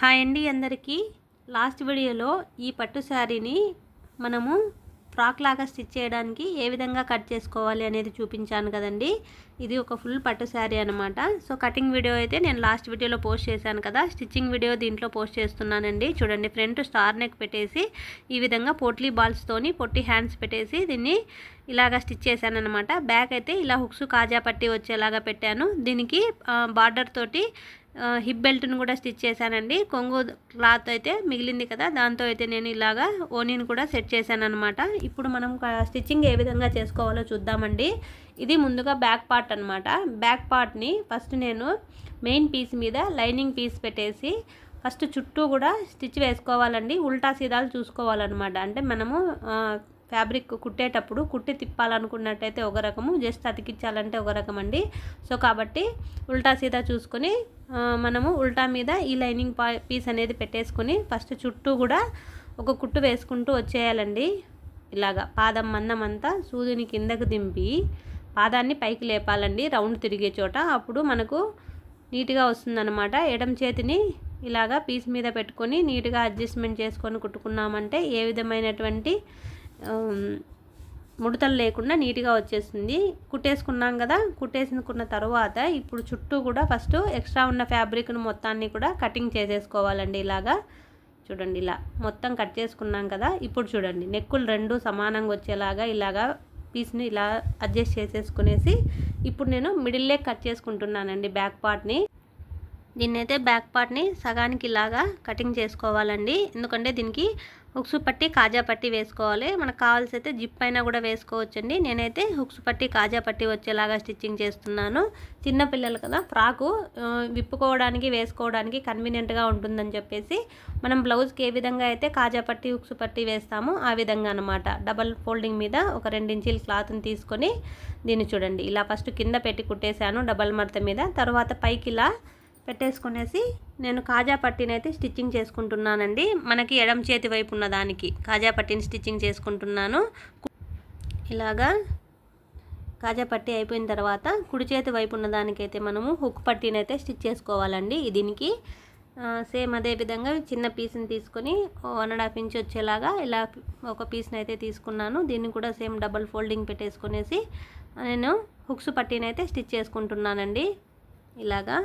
Hi అండి అందరికీ. Last వీడియోలో ఈ పట్టు శారీని మనము ఫ్రాక్ లాగా స్టిచ్ చేయడానికి ఏ విధంగా కట్ చేసుకోవాలి అనేది చూపించాను కదండి. ఇది ఒక ఫుల్ పట్టు శారీ అనమాట సో కటింగ్ వీడియో అయితే నేను లాస్ట్ వీడియోలో పోస్ట్ చేశాను కదా. స్టిచ్చింగ్ వీడియో దీంట్లో పోస్ట్ చేస్తున్నానండి. చూడండి ఫ్రంట్ స్టార్ నెక్ పెట్టేసి ఈ విధంగా పోట్లీ బాల్స్తోని పొట్టి హ్యాండ్స్ పెట్టేసి దీన్ని ఇలాగా స్టిచ్ చేశాను అనమాట బ్యాక్ అయితే ఇలా హుక్స్ కాజా పట్టి వచ్చేలాగా పెట్టాను. దీనికి బార్డర్ తోటి హిప్ బెల్ట్ను కూడా స్టిచ్ చేశానండి. కొంగు క్లాత్ అయితే మిగిలింది కదా దాంతో అయితే నేను ఇలాగా ఓనీని కూడా సెట్ చేశాను అనమాట ఇప్పుడు మనం స్టిచ్చింగ్ ఏ విధంగా చేసుకోవాలో చూద్దామండి. ఇది ముందుగా బ్యాక్ పార్ట్ అనమాట బ్యాక్ పార్ట్ని ఫస్ట్ నేను మెయిన్ పీస్ మీద లైనింగ్ పీస్ పెట్టేసి ఫస్ట్ చుట్టూ కూడా స్టిచ్ వేసుకోవాలండి. ఉల్టా సీదాలు చూసుకోవాలన్నమాట. అంటే మనము ఫ్యాబ్రిక్ కుట్టేటప్పుడు కుట్టి తిప్పాలనుకున్నట్టయితే ఒక రకము జస్ట్ అతికించాలంటే ఒక రకం అండి సో కాబట్టి ఉల్టా సీదా చూసుకొని మనము ఉల్టా మీద ఈ లైనింగ్ పీస్ అనేది పెట్టేసుకొని ఫస్ట్ చుట్టూ కూడా ఒక కుట్టు వేసుకుంటూ వచ్చేయాలండి. ఇలాగా పాదం మందం అంతా సూదిని కిందకు దింపి పాదాన్ని పైకి లేపాలండి రౌండ్ తిరిగే చోట. అప్పుడు మనకు నీట్గా వస్తుందన్నమాట. ఎడం చేతిని ఇలాగా పీస్ మీద పెట్టుకొని నీట్గా అడ్జస్ట్మెంట్ చేసుకొని కుట్టుకున్నామంటే ఏ విధమైనటువంటి ముడతలు లేకుండా నీట్గా వచ్చేస్తుంది కుట్టేసుకున్నాం కదా కుట్టేసుకున్న తర్వాత ఇప్పుడు చుట్టూ కూడా ఫస్ట్ ఎక్స్ట్రా ఉన్న ఫ్యాబ్రిక్ను మొత్తాన్ని కూడా కటింగ్ చేసేసుకోవాలండి ఇలాగా. చూడండి ఇలా మొత్తం కట్ చేసుకున్నాం కదా ఇప్పుడు చూడండి నెక్కులు రెండు సమానంగా వచ్చేలాగా ఇలాగా పీస్ని ఇలా అడ్జస్ట్ చేసేసుకునేసి ఇప్పుడు నేను మిడిల్లే కట్ చేసుకుంటున్నానండి బ్యాక్ పార్ట్ని. దీన్నైతే బ్యాక్ పార్ట్ని సగానికి ఇలాగా కటింగ్ చేసుకోవాలండి. ఎందుకంటే దీనికి హుక్స్ పట్టి కాజా పట్టి వేసుకోవాలి. మనకు కావాల్సి అయితే జిప్ అయినా కూడా వేసుకోవచ్చండి. నేనైతే హుక్స్ పట్టి కాజా పట్టి వచ్చేలాగా స్టిచ్చింగ్ చేస్తున్నాను. చిన్నపిల్లలు కదా ఫ్రాకు విప్పుకోవడానికి వేసుకోవడానికి కన్వీనియంట్గా ఉంటుందని చెప్పేసి మనం బ్లౌజ్కి ఏ విధంగా అయితే కాజా పట్టి హుక్స్ పట్టి వేస్తామో ఆ విధంగా అనమాట డబల్ ఫోల్డింగ్ మీద ఒక రెండించీల క్లాత్ని తీసుకొని దీన్ని చూడండి. ఇలా ఫస్ట్ కింద పెట్టి కుట్టేశాను డబల్ మడత మీద. తర్వాత పైకి ఇలా పెట్టేసుకునేసి నేను కాజా పట్టిని అయితే స్టిచ్చింగ్ చేసుకుంటున్నానండి. మనకి ఎడం చేతి వైపు ఉన్న దానికి కాజా పట్టిని స్టిచ్చింగ్ చేసుకుంటున్నాను. ఇలాగా కాజా పట్టి అయిపోయిన తర్వాత కుడి చేతి వైపు ఉన్న దానికైతే మనము హుక్ పట్టిని అయితే స్టిచ్ చేసుకోవాలండి. దీనికి సేమ్ అదే విధంగా చిన్న పీస్ని తీసుకొని వన్ అండ్ హాఫ్ ఇంచ్ వచ్చేలాగా ఇలా ఒక పీస్ని అయితే తీసుకున్నాను. దీన్ని కూడా సేమ్ డబల్ ఫోల్డింగ్ పెట్టేసుకునేసి నేను హుక్స్ పట్టిని అయితే స్టిచ్ చేసుకుంటున్నానండి. ఇలాగా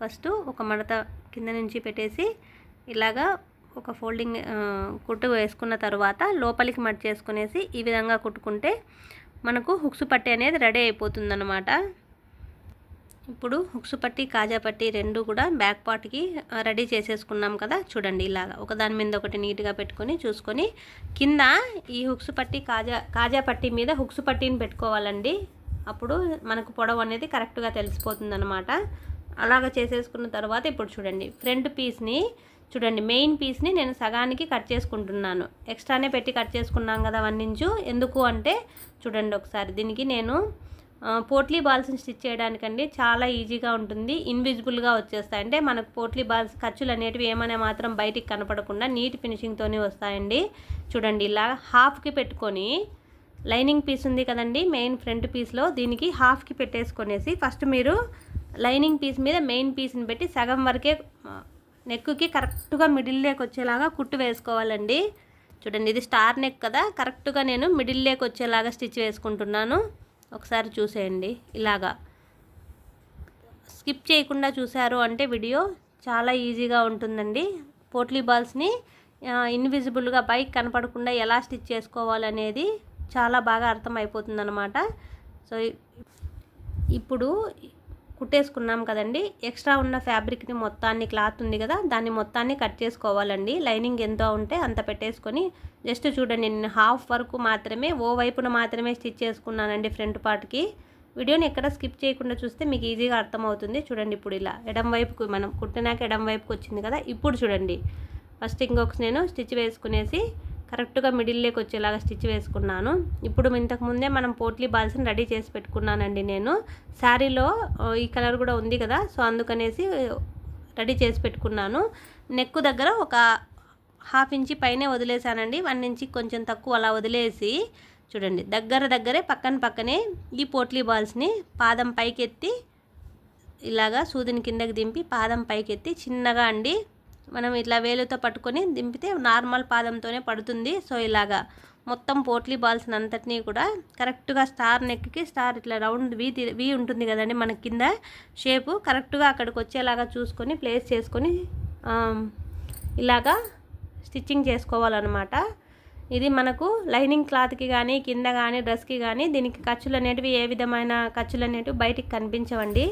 ఫస్ట్ ఒక మడత కింద నుంచి పెట్టేసి ఇలాగా ఒక ఫోల్డింగ్ కుట్టు వేసుకున్న తర్వాత లోపలికి మట్ చేసుకునేసి ఈ విధంగా కుట్టుకుంటే మనకు హుక్స్ పట్టి అనేది రెడీ అయిపోతుందన్నమాట. ఇప్పుడు హుక్స్ పట్టి కాజా పట్టి రెండు కూడా బ్యాక్ పార్ట్కి రెడీ చేసేసుకున్నాం కదా చూడండి ఇలాగా. ఒకదాని మీద ఒకటి నీట్గా పెట్టుకొని చూసుకొని కింద ఈ హుక్స్ పట్టి కాజా కాజా పట్టి మీద హుక్స్ పట్టిని పెట్టుకోవాలండి. అప్పుడు మనకు పొడవు అనేది కరెక్ట్గా తెలిసిపోతుంది అనమాట అలాగ చేసేసుకున్న తర్వాత ఇప్పుడు చూడండి ఫ్రంట్ పీస్ని చూడండి మెయిన్ పీస్ని నేను సగానికి కట్ చేసుకుంటున్నాను. ఎక్స్ట్రానే పెట్టి కట్ చేసుకున్నాం కదా వన్ ఇంచు ఎందుకు అంటే చూడండి ఒకసారి దీనికి నేను పోట్లీ బాల్స్ని స్టిచ్ చేయడానికండి చాలా ఈజీగా ఉంటుంది ఇన్విజిబుల్గా వచ్చేస్తాయి. అంటే మనకు పోట్లీ బాల్స్ ఖర్చులు అనేటివి ఏమైనా మాత్రం బయటికి కనపడకుండా నీట్ ఫినిషింగ్తోనే వస్తాయండి. చూడండి ఇలా హాఫ్కి పెట్టుకొని లైనింగ్ పీస్ ఉంది కదండి మెయిన్ ఫ్రంట్ పీస్లో దీనికి హాఫ్కి పెట్టేసుకొనేసి ఫస్ట్ మీరు లైనింగ్ పీస్ మీద మెయిన్ పీస్ని పెట్టి సగం వరకే నెక్కి కరెక్ట్గా మిడిల్లోకి వచ్చేలాగా కుట్టు వేసుకోవాలండి. చూడండి ఇది స్టార్ నెక్ కదా కరెక్ట్గా నేను మిడిల్ లేక్ వచ్చేలాగా స్టిచ్ వేసుకుంటున్నాను. ఒకసారి చూసేయండి ఇలాగా. స్కిప్ చేయకుండా చూశారు అంటే వీడియో చాలా ఈజీగా ఉంటుందండి. పోట్లీ బాల్స్ని ఇన్విజిబుల్గా బైక్ కనపడకుండా ఎలా స్టిచ్ చేసుకోవాలనేది చాలా బాగా అర్థమైపోతుంది అనమాట సో ఇప్పుడు కుట్టేసుకున్నాం కదండి. ఎక్స్ట్రా ఉన్న ఫ్యాబ్రిక్ని మొత్తాన్ని క్లాత్ ఉంది కదా దాన్ని మొత్తాన్ని కట్ చేసుకోవాలండి. లైనింగ్ ఎంత ఉంటే అంత పెట్టేసుకొని జస్ట్ చూడండి నేను హాఫ్ వరకు మాత్రమే ఓ వైపున మాత్రమే స్టిచ్ చేసుకున్నానండి ఫ్రంట్ పార్ట్కి. వీడియోని ఎక్కడ స్కిప్ చేయకుండా చూస్తే మీకు ఈజీగా అర్థమవుతుంది. చూడండి ఇప్పుడు ఇలా ఎడం వైపుకు మనం కుట్టినాక ఎడం వైపుకు వచ్చింది కదా ఇప్పుడు చూడండి. ఫస్ట్ ఇంకొక నేను స్టిచ్ వేసుకునేసి కరెక్ట్గా మిడిల్లోకి వచ్చేలాగా స్టిచ్ వేసుకున్నాను. ఇప్పుడు ఇంతకుముందే మనం పోట్లీ బాల్స్ని రెడీ చేసి పెట్టుకున్నానండి నేను. శారీలో ఈ కలర్ కూడా ఉంది కదా సో అందుకనేసి రెడీ చేసి పెట్టుకున్నాను. నెక్ దగ్గర ఒక హాఫ్ ఇంచి పైనే వదిలేసానండి వన్ ఇంచి కొంచెం తక్కువ అలా వదిలేసి చూడండి దగ్గర దగ్గరే పక్కన పక్కనే ఈ పోట్లీ బాల్స్ని పాదం పైకెత్తి ఇలాగా సూదిని కిందకి దింపి పాదం పైకెత్తి చిన్నగా అండి మనం ఇట్లా వేలుతో పట్టుకొని దింపితే నార్మల్ పాదంతోనే పడుతుంది. సో ఇలాగా మొత్తం పోట్లీ బాల్స్ అంతటినీ కూడా కరెక్ట్గా స్టార్ నెక్కి స్టార్ ఇట్లా రౌండ్ వి తి- వి ఉంటుంది కదండి మన కింద షేపు. కరెక్ట్గా అక్కడికి వచ్చేలాగా చూసుకొని ప్లేస్ చేసుకొని ఇలాగా స్టిచ్చింగ్ చేసుకోవాలన్నమాట. ఇది మనకు లైనింగ్ క్లాత్కి కానీ కింద కానీ డ్రెస్కి కానీ దీనికి ఖర్చులు అనేటివి ఏ విధమైన ఖర్చులు అనేటివి బయటికి కనిపించవండి.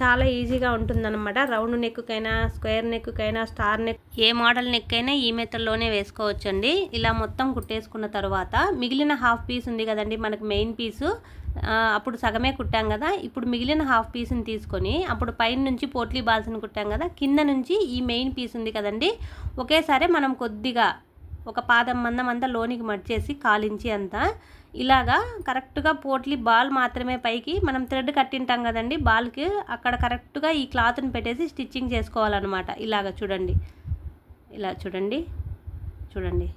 చాలా ఈజీగా ఉంటుందన్నమాట. రౌండ్ నెక్కుకైనా స్క్వేర్ నెక్కుకైనా స్టార్ నెక్ ఏ మోడల్ నెక్ అయినా ఈ మెథడ్లోనే వేసుకోవచ్చండి. ఇలా మొత్తం కుట్టేసుకున్న తర్వాత మిగిలిన హాఫ్ పీస్ ఉంది కదండి మనకు మెయిన్ పీసు. అప్పుడు సగమే కుట్టాం కదా. ఇప్పుడు మిగిలిన హాఫ్ పీస్ని తీసుకొని అప్పుడు పైన నుంచి పోట్లీ బాల్స్ని కుట్టాం కదా. కింద నుంచి ఈ మెయిన్ పీస్ ఉంది కదండి. ఒకేసారి మనం కొద్దిగా ఒక పాదం మందం అంతా లోనికి మడిచేసి కాలించి అంతా. ఇలాగా కరెక్ట్గా పోట్లీ బాల్ మాత్రమే పైకి మనం థ్రెడ్ కట్టింటాం కదండి బాల్కి అక్కడ కరెక్ట్గా ఈ క్లాత్ని పెట్టేసి స్టిచ్చింగ్ చేసుకోవాలన్నమాట. ఇలాగ చూడండి. ఇలా చూడండి. చూడండి.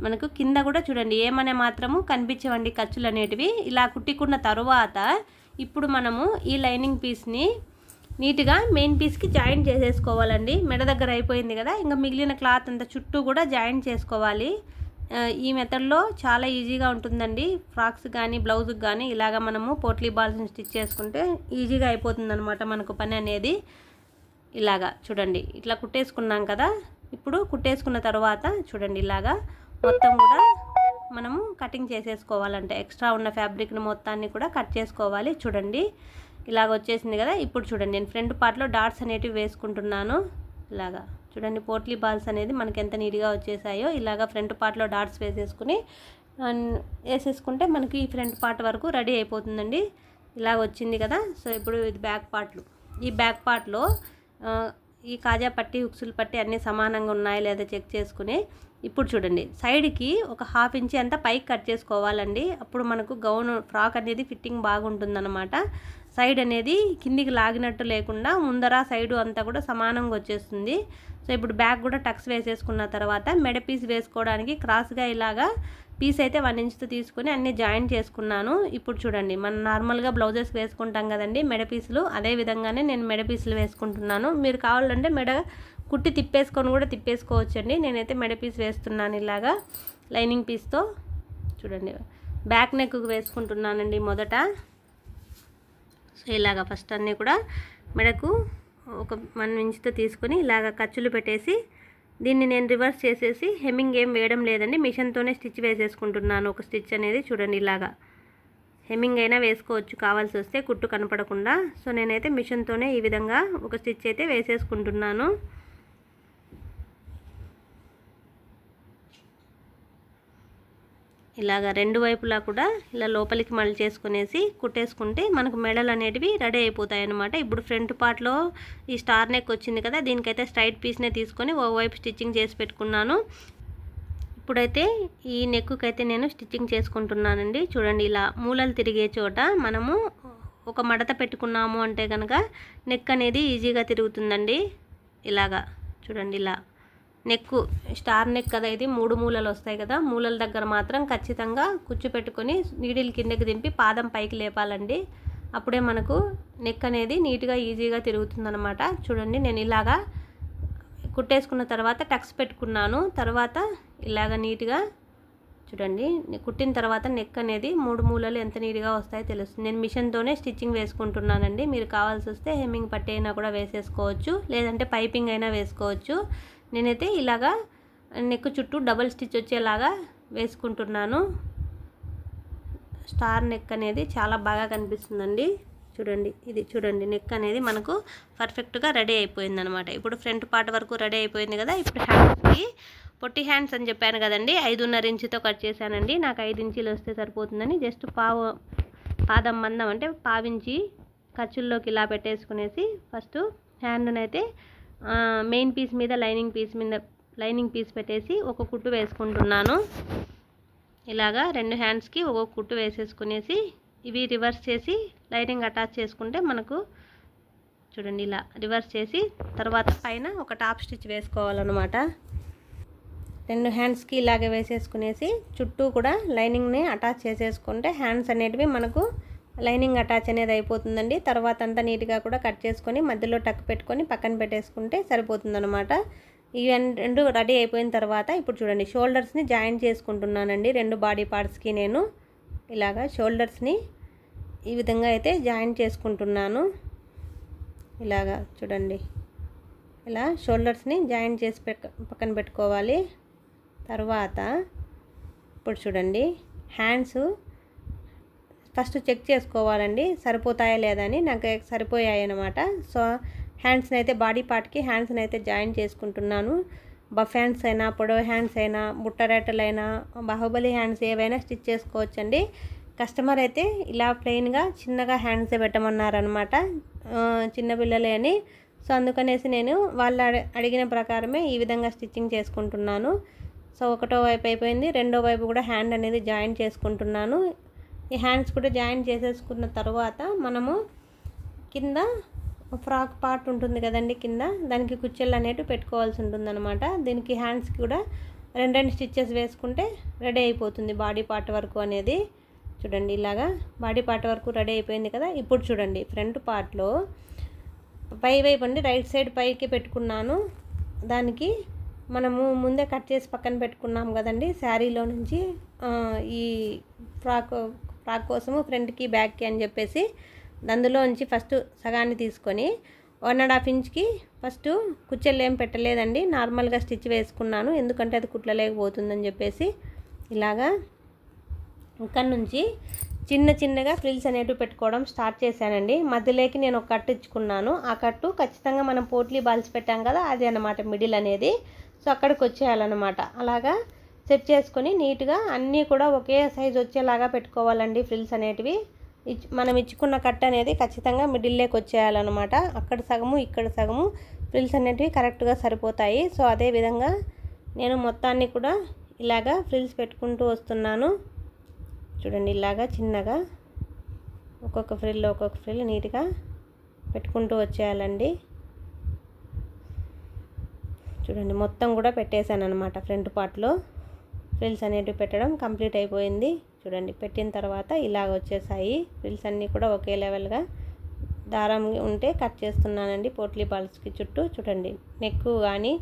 మనకు కింద కూడా చూడండి. ఏమనే మాత్రము కనిపించవండి ఖర్చులు అనేటివి ఇలా కుట్టుకున్న తరువాత ఇప్పుడు మనము ఈ లైనింగ్ పీస్ని నీట్గా మెయిన్ పీస్కి జాయింట్ చేసేసుకోవాలండి. మెడ దగ్గర అయిపోయింది కదా ఇంకా మిగిలిన క్లాత్ అంతా చుట్టూ కూడా జాయింట్ చేసుకోవాలి. ఈ మెథడ్లో చాలా ఈజీగా ఉంటుందండి. ఫ్రాక్స్ కానీ బ్లౌజ్కి కానీ ఇలాగ మనము పోట్లీ బాల్స్ని స్టిచ్ చేసుకుంటే ఈజీగా అయిపోతుంది అనమాట మనకు పని అనేది. ఇలాగా చూడండి ఇట్లా కుట్టేసుకున్నాం కదా ఇప్పుడు కుట్టేసుకున్న తర్వాత చూడండి ఇలాగా మొత్తం కూడా మనము కటింగ్ చేసేసుకోవాలంటే. ఎక్స్ట్రా ఉన్న ఫ్యాబ్రిక్ని మొత్తాన్ని కూడా కట్ చేసుకోవాలి. చూడండి ఇలాగ వచ్చేసింది కదా ఇప్పుడు చూడండి నేను ఫ్రంట్ పార్ట్లో డాట్స్ అనేటివి వేసుకుంటున్నాను. ఇలాగా చూడండి పోట్లీ బాల్స్ అనేది మనకి ఎంత నీట్గా వచ్చేసాయో ఇలాగా ఫ్రంట్ పార్ట్లో డాట్స్ వేసేసుకుని అండ్ వేసేసుకుంటే మనకి ఈ ఫ్రంట్ పార్ట్ వరకు రెడీ అయిపోతుందండి. ఇలాగ వచ్చింది కదా సో ఇప్పుడు ఇది బ్యాక్ పార్ట్లు. ఈ బ్యాక్ పార్ట్లో ఈ కాజా పట్టి హుక్సులు పట్టి అన్నీ సమానంగా ఉన్నాయా లేదా చెక్ చేసుకుని ఇప్పుడు చూడండి సైడ్కి ఒక హాఫ్ ఇంచి అంతా పైకి కట్ చేసుకోవాలండి. అప్పుడు మనకు గౌన్ ఫ్రాక్ అనేది ఫిట్టింగ్ బాగుంటుందన్నమాట. సైడ్ అనేది కిందికి లాగినట్టు లేకుండా ముందర సైడు అంతా కూడా సమానంగా వచ్చేస్తుంది. సో ఇప్పుడు బ్యాక్ కూడా టక్స్ వేసేసుకున్న తర్వాత మెడ పీస్ వేసుకోవడానికి క్రాస్గా ఇలాగా పీస్ అయితే వన్ ఇంచ్తో తీసుకొని అన్నీ జాయింట్ చేసుకున్నాను. ఇప్పుడు చూడండి మనం నార్మల్గా బ్లౌజెస్ వేసుకుంటాం కదండి మెడ పీసులు. అదే విధంగానే నేను మెడ పీసులు వేసుకుంటున్నాను. మీరు కావాలంటే మెడ కుట్టి తిప్పేసుకొని కూడా తిప్పేసుకోవచ్చండి. నేనైతే మెడ పీస్ వేస్తున్నాను ఇలాగా లైనింగ్ పీస్తో. చూడండి బ్యాక్ నెక్ వేసుకుంటున్నానండి మొదట. సో ఇలాగ ఫస్ట్ అన్నీ కూడా మెడకు ఒక వన్ ఇంచ్తో తీసుకొని ఇలాగ ఖర్చులు పెట్టేసి దీన్ని నేను రివర్స్ చేసేసి హెమ్మింగ్ ఏం వేయడం లేదండి. మిషన్తోనే స్టిచ్ వేసేసుకుంటున్నాను. ఒక స్టిచ్ అనేది చూడండి ఇలాగా. హెమ్మింగ్ అయినా వేసుకోవచ్చు. కావాల్సి వస్తే కుట్టు కనపడకుండా. సో నేనైతే మిషన్తోనే ఈ విధంగా ఒక స్టిచ్ అయితే వేసేసుకుంటున్నాను. ఇలాగ రెండు వైపులా కూడా ఇలా లోపలికి మళ్ళీ చేసుకునేసి కుట్టేసుకుంటే మనకు మెడలు అనేటివి రెడీ అయిపోతాయి అన్నమాట ఇప్పుడు ఫ్రంట్ పార్ట్లో ఈ స్టార్ నెక్ వచ్చింది కదా దీనికైతే స్ట్రైట్ పీస్నే తీసుకొని ఓవైపు వైపు స్టిచ్చింగ్ చేసి పెట్టుకున్నాను. ఇప్పుడైతే ఈ నెక్కుకి అయితే నేను స్టిచ్చింగ్ చేసుకుంటున్నానండి. చూడండి ఇలా మూలలు తిరిగే చోట మనము ఒక మడత పెట్టుకున్నాము అంటే కనుక నెక్ అనేది ఈజీగా తిరుగుతుందండి. ఇలాగా చూడండి ఇలా నెక్ స్టార్ నెక్ కదా ఇది మూడు మూలలు వస్తాయి కదా. మూలల దగ్గర మాత్రం ఖచ్చితంగా కుచ్చు పెట్టుకొని నీడిల్ కిందకి దింపి పాదం పైకి లేపాలండి. అప్పుడే మనకు నెక్ అనేది నీట్గా ఈజీగా తిరుగుతుందనమాట చూడండి నేను ఇలాగా కుట్టేసుకున్న తర్వాత టక్స్ పెట్టుకున్నాను. తర్వాత ఇలాగ నీట్గా చూడండి కుట్టిన తర్వాత నెక్ అనేది మూడు మూలలు ఎంత నీట్గా వస్తాయో తెలుస్తుంది. నేను మిషన్తోనే స్టిచ్చింగ్ వేసుకుంటున్నానండి. మీరు కావాల్సి వస్తే హెమ్మింగ్ పట్టి అయినా కూడా వేసేసుకోవచ్చు. లేదంటే పైపింగ్ అయినా వేసుకోవచ్చు. నేనైతే ఇలాగా నెక్ చుట్టూ డబల్ స్టిచ్ వచ్చేలాగా వేసుకుంటున్నాను. స్టార్ నెక్ అనేది చాలా బాగా కనిపిస్తుందండి. చూడండి ఇది చూడండి నెక్ అనేది మనకు పర్ఫెక్ట్గా రెడీ అయిపోయింది అనమాట ఇప్పుడు ఫ్రంట్ పార్ట్ వరకు రెడీ అయిపోయింది కదా ఇప్పుడు హ్యాండ్స్కి పొట్టి హ్యాండ్స్ అని చెప్పాను కదండి ఐదున్నర ఇంచుతో కట్ చేశానండి. నాకు ఐదు ఇంచీలు వస్తే సరిపోతుందని జస్ట్ పావు పాదం మందం అంటే పావించి ఖర్చుల్లోకి ఇలా పెట్టేసుకునేసి ఫస్ట్ హ్యాండ్నైతే మెయిన్ పీస్ మీద లైనింగ్ పీస్ మీద లైనింగ్ పీస్ పెట్టేసి ఒక కుట్టు వేసుకుంటున్నాను. ఇలాగా రెండు హ్యాండ్స్కి ఒక్కొక్క కుట్టు వేసేసుకునేసి ఇవి రివర్స్ చేసి లైనింగ్ అటాచ్ చేసుకుంటే మనకు చూడండి ఇలా రివర్స్ చేసి తర్వాత పైన ఒక టాప్ స్టిచ్ వేసుకోవాలన్నమాట. రెండు హ్యాండ్స్కి ఇలాగే వేసేసుకునేసి చుట్టూ కూడా లైనింగ్ని అటాచ్ చేసేసుకుంటే హ్యాండ్స్ అనేటివి మనకు లైనింగ్ అటాచ్ అనేది అయిపోతుందండి. తర్వాత అంతా నీట్గా కూడా కట్ చేసుకొని మధ్యలో టక్ పెట్టుకొని పక్కన పెట్టేసుకుంటే సరిపోతుందనమాట ఇవి రెండు రెడీ అయిపోయిన తర్వాత ఇప్పుడు చూడండి షోల్డర్స్ని జాయిన్ చేసుకుంటున్నానండి. రెండు బాడీ పార్ట్స్కి నేను ఇలాగా షోల్డర్స్ని ఈ విధంగా అయితే జాయిన్ చేసుకుంటున్నాను. ఇలాగా చూడండి ఇలా షోల్డర్స్ని జాయిన్ చేసి పక్కన పెట్టుకోవాలి. తర్వాత ఇప్పుడు చూడండి హ్యాండ్స్ ఫస్ట్ చెక్ చేసుకోవాలండి. సరిపోతాయా లేదా అని. నాకు సరిపోయాయి అనమాట సో హ్యాండ్స్ని అయితే బాడీ పార్ట్కి హ్యాండ్స్ని అయితే జాయిన్ చేసుకుంటున్నాను. బఫ్ హ్యాండ్స్ అయినా పొడవ హ్యాండ్స్ అయినా బుట్టరెట్టలైనా బాహుబలి హ్యాండ్స్ ఏవైనా స్టిచ్ చేసుకోవచ్చండి. కస్టమర్ అయితే ఇలా ప్లెయిన్గా చిన్నగా హ్యాండ్స్ పెట్టమన్నారనమాట చిన్నపిల్లలే అని. సో అందుకనేసి నేను వాళ్ళు అడిగిన ప్రకారమే ఈ విధంగా స్టిచ్చింగ్ చేసుకుంటున్నాను. సో ఒకటో వైపు అయిపోయింది. రెండో వైపు కూడా హ్యాండ్ అనేది జాయిన్ చేసుకుంటున్నాను. ఈ హ్యాండ్స్ కూడా జాయిన్ చేసేసుకున్న తర్వాత మనము కింద ఫ్రాక్ పార్ట్ ఉంటుంది కదండి కింద దానికి కుచ్చెళ్ళు అనేటివి పెట్టుకోవాల్సి ఉంటుంది అనమాట దీనికి హ్యాండ్స్కి కూడా రెండు రెండు స్టిచ్చెస్ వేసుకుంటే రెడీ అయిపోతుంది బాడీ పార్ట్ వరకు అనేది. చూడండి ఇలాగా బాడీ పార్ట్ వరకు రెడీ అయిపోయింది కదా. ఇప్పుడు చూడండి ఫ్రంట్ పార్ట్లో పై వైపు అండి రైట్ సైడ్ పైకి పెట్టుకున్నాను. దానికి మనము ముందే కట్ చేసి పక్కన పెట్టుకున్నాం కదండి శారీలో నుంచి ఈ ఫ్రాక్ ఫ్రాక్ కోసము ఫ్రంట్కి బ్యాక్కి అని చెప్పేసి అందులోంచి ఫస్ట్ సగాన్ని తీసుకొని వన్ అండ్ హాఫ్ ఇంచ్కి ఫస్ట్ కుచ్చెళ్ళు ఏం పెట్టలేదండి. నార్మల్గా స్టిచ్ వేసుకున్నాను. ఎందుకంటే అది కుట్లలేకపోతుందని చెప్పేసి ఇలాగా ఇక్కడ నుంచి చిన్న చిన్నగా ఫ్రిల్స్ అనేటివి పెట్టుకోవడం స్టార్ట్ చేశానండి. మధ్యలోకి నేను ఒక కట్టు ఇచ్చుకున్నాను. ఆ కట్టు ఖచ్చితంగా మనం పోట్లీ బాల్స్ పెట్టాం కదా అది అనమాట మిడిల్ అనేది. సో అక్కడికి వచ్చేయాలన్నమాట అలాగా సెట్ చేసుకొని నీట్గా అన్నీ కూడా ఒకే సైజ్ వచ్చేలాగా పెట్టుకోవాలండి ఫ్రిల్స్ అనేటివి. మనం ఇచ్చుకున్న కట్ అనేది ఖచ్చితంగా మిడిల్లోకి వచ్చేయాలన్నమాట. అక్కడ సగము ఇక్కడ సగము ఫ్రిల్స్ అనేటివి కరెక్ట్గా సరిపోతాయి. సో అదే విధంగా నేను మొత్తాన్ని కూడా ఇలాగా ఫ్రిల్స్ పెట్టుకుంటూ వస్తున్నాను. చూడండి ఇలాగా చిన్నగా ఒక్కొక్క ఫ్రిల్ ఒక్కొక్క ఫ్రిల్ నీట్గా పెట్టుకుంటూ వచ్చేయాలండి. చూడండి మొత్తం కూడా పెట్టేశాను అనమాట ఫ్రంట్ పార్ట్లో. ఫ్రిల్స్ అనేటివి పెట్టడం కంప్లీట్ అయిపోయింది. చూడండి పెట్టిన తర్వాత ఇలాగ వచ్చేసాయి. ఫ్రిల్స్ అన్నీ కూడా ఒకే లెవెల్గా దారం ఉంటే కట్ చేస్తున్నానండి పోట్లీ బాల్స్కి చుట్టూ. చూడండి నెక్ కానీ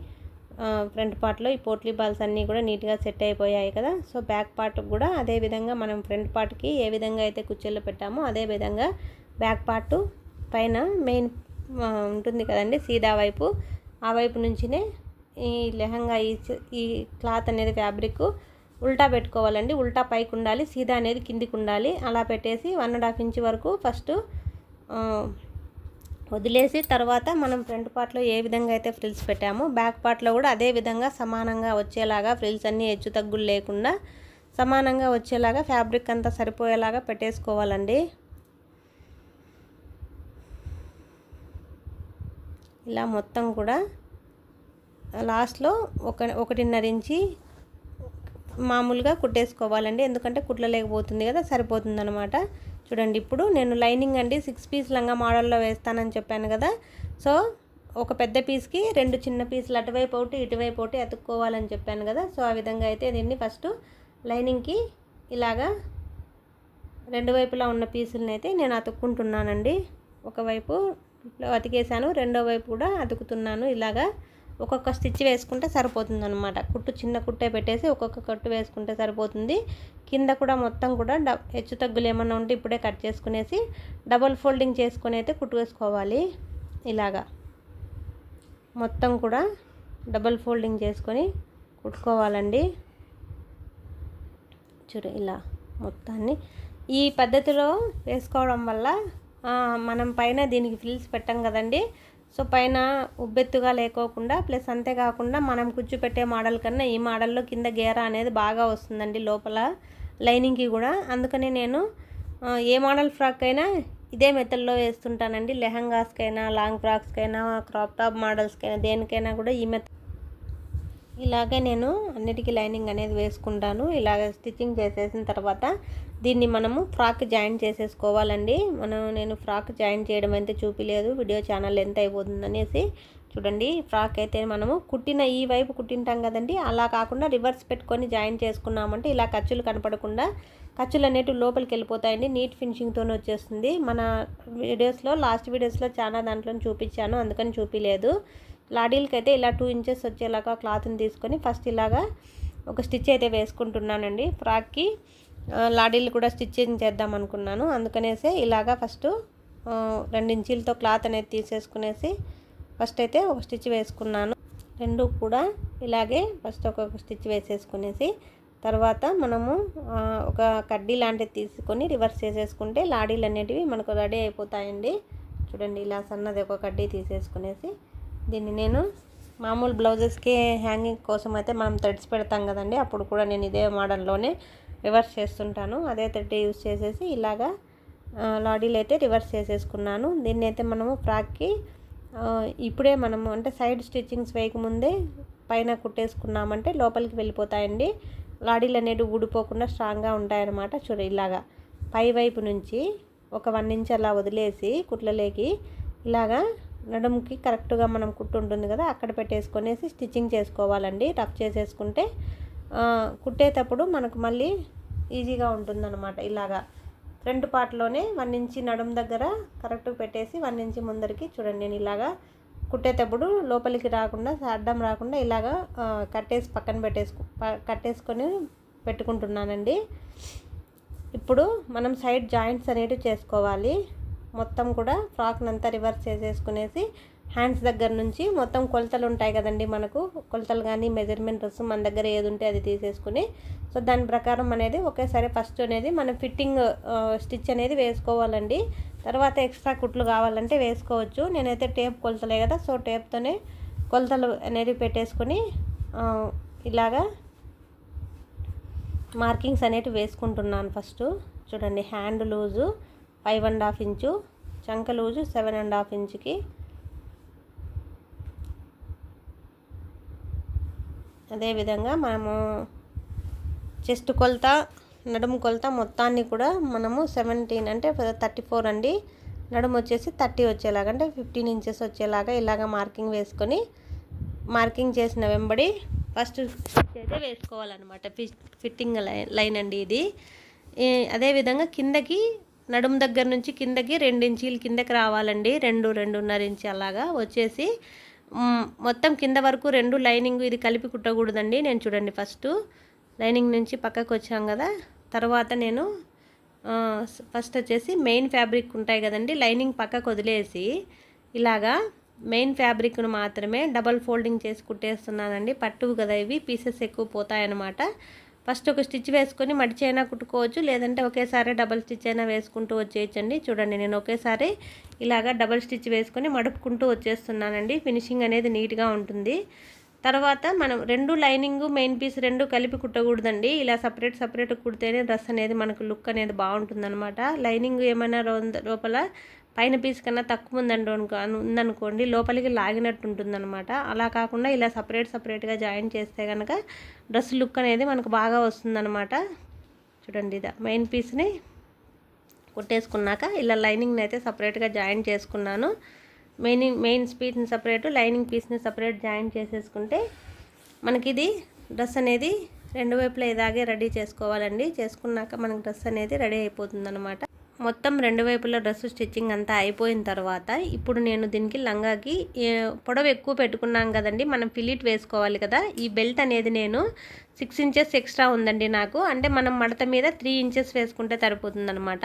ఫ్రంట్ పార్ట్లో ఈ పోట్లీ బాల్స్ అన్నీ కూడా నీట్గా సెట్ అయిపోయాయి కదా. సో బ్యాక్ పార్ట్ కూడా అదే విధంగా మనం ఫ్రంట్ పార్ట్కి ఏ విధంగా అయితే కుచ్చెళ్ళు పెట్టామో అదే విధంగా బ్యాక్ పార్ట్ పైన మెయిన్ ఉంటుంది కదండి సీదా వైపు. ఆ వైపు నుంచినే ఈ లెహంగా ఈ ఈ క్లాత్ అనేది ఫ్యాబ్రిక్ ఉల్టా పెట్టుకోవాలండి. ఉల్టా పైకి ఉండాలి సీదా అనేది కిందికి ఉండాలి. అలా పెట్టేసి వన్ అండ్ హాఫ్ ఇంచ్ వరకు ఫస్ట్ వదిలేసి తర్వాత మనం ఫ్రంట్ పార్ట్లో ఏ విధంగా అయితే ఫ్రిల్స్ పెట్టామో బ్యాక్ పార్ట్లో కూడా అదే విధంగా సమానంగా వచ్చేలాగా ఫ్రిల్స్ అన్నీ హెచ్చు తగ్గులు లేకుండా సమానంగా వచ్చేలాగా ఫ్యాబ్రిక్ అంతా సరిపోయేలాగా పెట్టేసుకోవాలండి. ఇలా మొత్తం కూడా లాస్ట్లో ఒక ఒకటిన్నర ఇంచి మామూలుగా కుట్టేసుకోవాలండి. ఎందుకంటే కుట్లలేకపోతుంది కదా సరిపోతుంది అనమాట చూడండి ఇప్పుడు నేను లైనింగ్ అండి సిక్స్ పీస్ లంగా మోడల్లో వేస్తానని చెప్పాను కదా. సో ఒక పెద్ద పీస్కి రెండు చిన్న పీసులు అటువైపు ఒకటి ఇటువైపు ఒకటి అతుక్కోవాలని చెప్పాను కదా. సో ఆ విధంగా అయితే దీన్ని ఫస్ట్ లైనింగ్కి ఇలాగా రెండు వైపులా ఉన్న పీసులని అయితే నేను అతుక్కుంటున్నానండి. ఒకవైపు అతికేసాను రెండో వైపు కూడా అతుకుతున్నాను ఇలాగా. ఒక్కొక్క స్టిచ్ వేసుకుంటే సరిపోతుంది అనమాట కుట్టు చిన్న కుట్టే పెట్టేసి ఒక్కొక్క కట్టు వేసుకుంటే సరిపోతుంది. కింద కూడా మొత్తం కూడా డ హెచ్చు తగ్గులు ఏమన్నా ఉంటే ఇప్పుడే కట్ చేసుకునేసి డబల్ ఫోల్డింగ్ చేసుకుని అయితే కుట్టు వేసుకోవాలి. ఇలాగా. మొత్తం కూడా డబల్ ఫోల్డింగ్ చేసుకొని కుట్టుకోవాలండి. చూడు ఇలా మొత్తాన్ని. ఈ పద్ధతిలో వేసుకోవడం వల్ల మనం పైన దీనికి ఫిల్స్ పెట్టాం కదండి. సో పైన ఉబ్బెత్తుగా లేకోకుండా ప్లస్ అంతేకాకుండా మనం కూర్చోపెట్టే మోడల్ కన్నా ఈ మోడల్లో కింద గేర అనేది బాగా వస్తుందండి లోపల లైనింగ్కి కూడా. అందుకని నేను ఏ మోడల్ ఫ్రాక్ అయినా ఇదే మెథడ్లో వేస్తుంటానండి. లెహంగాస్కైనా లాంగ్ ఫ్రాక్స్కైనా క్రాప్ టాప్ మోడల్స్కైనా దేనికైనా కూడా ఈ మెథడ్ ఇలాగే నేను అన్నిటికీ లైనింగ్ అనేది వేసుకుంటాను. ఇలాగ స్టిచ్చింగ్ చేసేసిన తర్వాత దీన్ని మనము ఫ్రాక్ జాయిన్ చేసేసుకోవాలండి. మనం నేను ఫ్రాక్ జాయిన్ చేయడం అయితే చూపిలేదు. వీడియో ఛానల్ ఎంత అయిపోతుందనేసి చూడండి. ఫ్రాక్ అయితే మనము కుట్టిన ఈ వైపు కుట్టింటాం కదండి. అలా కాకుండా రివర్స్ పెట్టుకొని జాయిన్ చేసుకున్నామంటే ఇలా ఖర్చులు కనపడకుండా ఖర్చులు అనేటివి లోపలికి వెళ్ళిపోతాయండి. నీట్ ఫినిషింగ్తో వచ్చేస్తుంది. మన వీడియోస్లో లాస్ట్ వీడియోస్లో చాలా దాంట్లో చూపించాను. అందుకని చూపించలేదు లాడీలకి అయితే ఇలా టూ ఇంచెస్ వచ్చేలాగా క్లాత్ని తీసుకొని ఫస్ట్ ఇలాగా ఒక స్టిచ్ అయితే వేసుకుంటున్నానండి. ఫ్రాక్కి లాడీలు కూడా స్టిచ్చింగ్ చేద్దాం అనుకున్నాను. అందుకనేసి ఇలాగా ఫస్ట్ రెండు ఇంచీలతో క్లాత్ అనేది తీసేసుకునేసి ఫస్ట్ అయితే ఒక స్టిచ్ వేసుకున్నాను. రెండు కూడా ఇలాగే ఫస్ట్ ఒక స్టిచ్ వేసేసుకునేసి తర్వాత మనము ఒక కడ్డీ లాంటిది తీసుకొని రివర్స్ చేసేసుకుంటే లాడీలు అనేటివి మనకు రెడీ అయిపోతాయండి. చూడండి ఇలా సన్నది ఒక కడ్డీ తీసేసుకునేసి దీన్ని నేను మామూలు బ్లౌజెస్కి హ్యాంగింగ్ కోసం అయితే మనం థ్రెడ్స్ పెడతాం కదండి అప్పుడు కూడా నేను ఇదే మోడల్లోనే రివర్స్ చేస్తుంటాను. అదే థ్రెడ్ యూస్ చేసేసి ఇలాగా లాడీలు అయితే రివర్స్ చేసేసుకున్నాను. దీన్ని అయితే మనము ఫ్రాక్కి ఇప్పుడే మనము అంటే సైడ్ స్టిచ్చింగ్స్ వేయకముందే పైన కుట్టేసుకున్నామంటే లోపలికి వెళ్ళిపోతాయండి. లాడీలు అనేవి ఊడిపోకుండా స్ట్రాంగ్గా ఉంటాయన్నమాట చూడ ఇలాగా. పై వైపు నుంచి ఒక వన్ ఇంచ్ అలా వదిలేసి కుట్లలేకి ఇలాగా నడుముకి కరెక్ట్గా మనం కుట్టు ఉంటుంది కదా అక్కడ పెట్టేసుకొనేసి స్టిచ్చింగ్ చేసుకోవాలండి. రఫ్ చేసేసుకుంటే కుట్టేటప్పుడు మనకు మళ్ళీ ఈజీగా ఉంటుందన్నమాట ఇలాగా. ఫ్రంట్ పార్ట్లోనే వన్ ఇంచి నడుము దగ్గర కరెక్ట్గా పెట్టేసి వన్ ఇంచి ముందరికి చూడండి నేను ఇలాగా కుట్టేటప్పుడు లోపలికి రాకుండా అడ్డం రాకుండా ఇలాగా కట్టేసి పక్కన పెట్టేసుకు కట్టేసుకొని పెట్టుకుంటున్నానండి. ఇప్పుడు మనం సైడ్ జాయింట్స్ అనేటివి చేసుకోవాలి. మొత్తం కూడా ఫ్రాక్నంతా రివర్స్ చేసేసుకునేసి హ్యాండ్స్ దగ్గర నుంచి మొత్తం కొలతలు ఉంటాయి కదండి మనకు. కొలతలు కానీ మెజర్మెంట్ వస్తుంది మన దగ్గర ఏది ఉంటే అది తీసేసుకుని. సో దాని ప్రకారం అనేది ఒకేసారి ఫస్ట్ అనేది మనం ఫిట్టింగ్ స్టిచ్ అనేది వేసుకోవాలండి. తర్వాత ఎక్స్ట్రా కుట్లు కావాలంటే వేసుకోవచ్చు. నేనైతే టేప్ కొలతలే కదా సో టేప్తోనే కొలతలు అనేది పెట్టేసుకొని ఇలాగా మార్కింగ్స్ అనేవి వేసుకుంటున్నాను ఫస్ట్. చూడండి hand loose five and half inch చంక లూజు సెవెన్ అండ్ హాఫ్ ఇంచుకి అదేవిధంగా మనము చెస్ట్ కొలత నడుము కొలత మొత్తాన్ని కూడా మనము సెవెంటీన్ అంటే థర్టీ ఫోర్ అండి. నడుము వచ్చేసి థర్టీ వచ్చేలాగా అంటే ఫిఫ్టీన్ ఇంచెస్ వచ్చేలాగా ఇలాగ మార్కింగ్ వేసుకొని మార్కింగ్ చేసిన వెంబడి ఫస్ట్ స్టిచ్ అయితే వేసుకోవాలన్నమాట. ఫిట్టింగ్ లైన్ అండి ఇది. అదేవిధంగా కిందకి నడుము దగ్గర నుంచి కిందకి రెండు ఇంచీలు కిందకి రావాలండి. రెండు రెండున్నర ఇంచి అలాగా వచ్చేసి మొత్తం కింద వరకు రెండు లైనింగ్ ఇది కలిపి కుట్టకూడదండి. నేను చూడండి ఫస్ట్. లైనింగ్ నుంచి పక్కకు వచ్చాం కదా. తర్వాత నేను ఫస్ట్ వచ్చేసి మెయిన్ ఫ్యాబ్రిక్ ఉంటాయి కదండి లైనింగ్ పక్కకు వదిలేసి ఇలాగా మెయిన్ ఫ్యాబ్రిక్ను మాత్రమే డబల్ ఫోల్డింగ్ చేసి కుట్టేస్తున్నానండి. పట్టువు కదా ఇవి పీసెస్ ఎక్కువ పోతాయన్నమాట. ఫస్ట్ ఒక స్టిచ్ వేసుకొని మడిచి అయినా కుట్టుకోవచ్చు లేదంటే ఒకేసారి డబల్ స్టిచ్ అయినా వేసుకుంటూ వచ్చేయచ్చండి. చూడండి నేను ఒకేసారి ఇలాగా డబల్ స్టిచ్ వేసుకొని మడుపుకుంటూ వచ్చేస్తున్నానండి. ఫినిషింగ్ అనేది నీట్గా ఉంటుంది. తర్వాత మనం రెండు లైనింగ్ మెయిన్ పీస్ రెండు కలిపి కుట్టకూడదండి. ఇలా సపరేట్ సపరేట్ కుడితేనే డ్రెస్ అనేది మనకు లుక్ అనేది బాగుంటుందన్నమాట. లైనింగ్ ఏమైనా లోపల పైన పీస్ కన్నా తక్కువ ఉందండి ఉందనుకోండి లోపలికి లాగినట్టు ఉంటుందన్నమాట. అలా కాకుండా ఇలా సపరేట్ సపరేట్గా జాయిన్ చేస్తే కనుక డ్రెస్ లుక్ అనేది మనకు బాగా వస్తుందన్నమాట. చూడండి ఇదా. మెయిన్ పీస్ని కుట్టేసుకున్నాక ఇలా లైనింగ్ని అయితే సపరేట్గా జాయిన్ చేసుకున్నాను. మెయిన్ మెయిన్ పీస్ని సపరేట్ లైనింగ్ పీస్ని సపరేట్ జాయిన్ చేసేసుకుంటే మనకి ఇది డ్రెస్ అనేది రెండు వైపులా ఇలాగే రెడీ చేసుకోవాలండి. చేసుకున్నాక మనకు డ్రెస్ అనేది రెడీ అయిపోతుంది అనమాట మొత్తం రెండు వైపుల డ్రెస్ స్టిచ్చింగ్ అంతా అయిపోయిన తర్వాత ఇప్పుడు నేను దీనికి లంగాకి పొడవు ఎక్కువ పెట్టుకున్నాం కదండి మనం ఫిలిట్ వేసుకోవాలి కదా. ఈ బెల్ట్ అనేది నేను సిక్స్ ఇంచెస్ ఎక్స్ట్రా ఉందండి నాకు. అంటే మనం మడత మీద త్రీ ఇంచెస్ వేసుకుంటే సరిపోతుందనమాట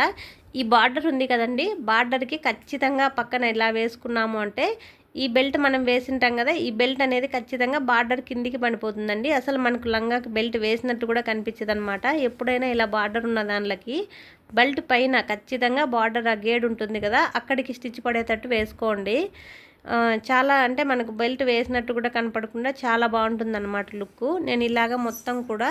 ఈ బార్డర్ ఉంది కదండి బార్డర్కి ఖచ్చితంగా పక్కన ఇలా వేసుకున్నాము అంటే ఈ బెల్ట్ మనం వేసింటాం కదా ఈ బెల్ట్ అనేది ఖచ్చితంగా బార్డర్ కిందికి పడిపోతుందండి. అసలు మనకు లంగాకి బెల్ట్ వేసినట్టు కూడా కనిపించదు అనమాట ఎప్పుడైనా ఇలా బార్డర్ ఉన్న దానిలకి బెల్ట్ పైన ఖచ్చితంగా బార్డర్ ఆ గేడ్ ఉంటుంది కదా అక్కడికి స్టిచ్ పడేటట్టు వేసుకోండి. చాలా అంటే మనకు బెల్ట్ వేసినట్టు కూడా కనపడకుండా చాలా బాగుంటుంది అనమాట లుక్ నేను ఇలాగ మొత్తం కూడా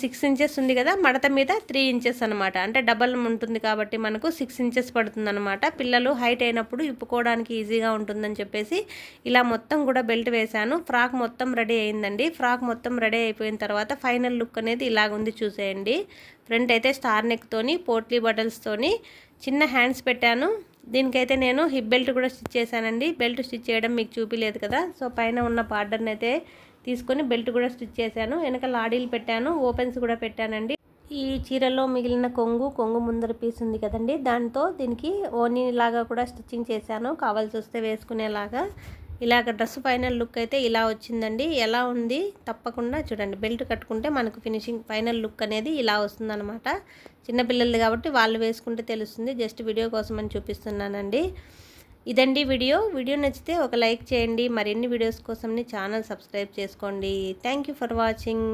సిక్స్ ఇంచెస్ ఉంది కదా మడత మీద త్రీ ఇంచెస్ అనమాట అంటే డబల్ ఉంటుంది కాబట్టి మనకు సిక్స్ ఇంచెస్ పడుతుంది అనమాట పిల్లలు హైట్ అయినప్పుడు ఇప్పుకోవడానికి ఈజీగా ఉంటుందని చెప్పేసి ఇలా మొత్తం కూడా బెల్ట్ వేశాను. ఫ్రాక్ మొత్తం రెడీ అయిందండి. ఫ్రాక్ మొత్తం రెడీ అయిపోయిన తర్వాత ఫైనల్ లుక్ అనేది ఇలాగుంది చూసేయండి. ఫ్రంట్ అయితే స్టార్ నెక్తోని పోట్లీ బటల్స్తోని చిన్న హ్యాండ్స్ పెట్టాను. దీనికైతే నేను హిప్ బెల్ట్ కూడా స్టిచ్ చేశానండి. బెల్ట్ స్టిచ్ చేయడం మీకు చూపిలేదు కదా. సో పైన ఉన్న బార్డర్ని అయితే తీసుకొని బెల్ట్ కూడా స్టిచ్ చేశాను. వెనక లాడీలు పెట్టాను. ఓపెన్స్ కూడా పెట్టానండి. ఈ చీరలో మిగిలిన కొంగు కొంగు ముందర పీస్ ఉంది కదండి. దాంతో దీనికి ఓనీ లాగా కూడా స్టిచ్చింగ్ చేశాను. కావాల్సి వస్తే వేసుకునేలాగా. ఇలాగ డ్రెస్ ఫైనల్ లుక్ అయితే ఇలా వచ్చిందండి. ఎలా ఉంది? తప్పకుండా చూడండి. బెల్ట్ కట్టుకుంటే మనకు ఫినిషింగ్ ఫైనల్ లుక్ అనేది ఇలా వస్తుందన్నమాట. చిన్నపిల్లలు కాబట్టి వాళ్ళు వేసుకుంటే తెలుస్తుంది. జస్ట్ వీడియో కోసం అని చూపిస్తున్నానండి. ఇదండి వీడియో. వీడియో నచ్చితే ఒక లైక్ చేయండి. మరిన్ని వీడియోస్ కోసం ఛానల్ సబ్స్క్రైబ్ చేసుకోండి. Thank you for watching.